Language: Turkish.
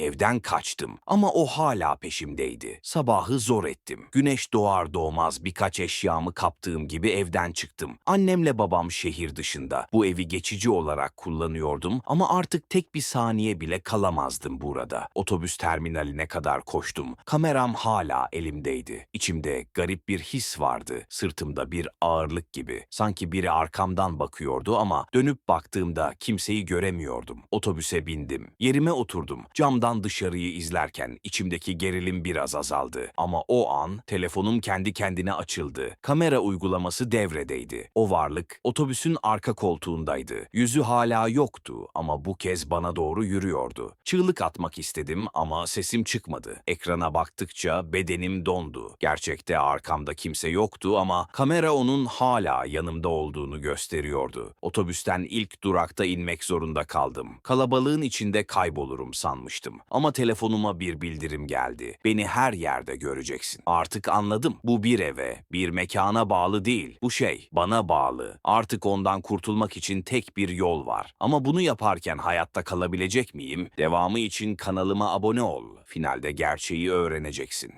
evden kaçtım ama o hala peşimdeydi. Sabahı zor ettim. Güneş doğar doğmaz birkaç eşyamı kaptığım gibi evden çıktım. Annemle babam şehir dışında. Bu evi geçici olarak kullanıyordum ama artık tek bir saniye bile kalamazdım burada. Otobüs terminaline kadar koştum. Kameram hala elimdeydi. İçimde garip bir his vardı. Sırtımda bir ağırlık gibi. Sanki biri arkamdan bakıyordu ama dönüp baktığımda kimseyi göremiyordum. Otobüse bindim. Yerime oturdum. Camdan dışarıyı izlerken içimdeki gerilim biraz azaldı. Ama o an telefonum kendi kendine açıldı. Kamera uygulaması devredeydi. O varlık otobüsün arka koltuğundaydı. Yüzü hala yoktu ama bu kez bana doğru yürüyordu. Çığlık atmak istedim ama sesim çıkmadı. Ekrana baktıkça bedenim dondu. Gerçekte arkamda kimse yoktu ama kamera onun hala yanımda olduğunu gösteriyordu. Otobüsten ilk durakta inmek zorunda kaldım. Kalabalığın içinde kaybolurum sanmıştım. Ama telefonuma bir bildirim geldi. Beni her yerde göreceksin. Artık anladım. Bu bir eve, bir mekana bağlı değil. Bu şey bana bağlı. Artık ondan kurtulmak için tek bir yol var. Ama bunu yaparken hayatta kalabilecek miyim? Devamı için kanalıma abone ol. Finalde gerçeği öğreneceksin.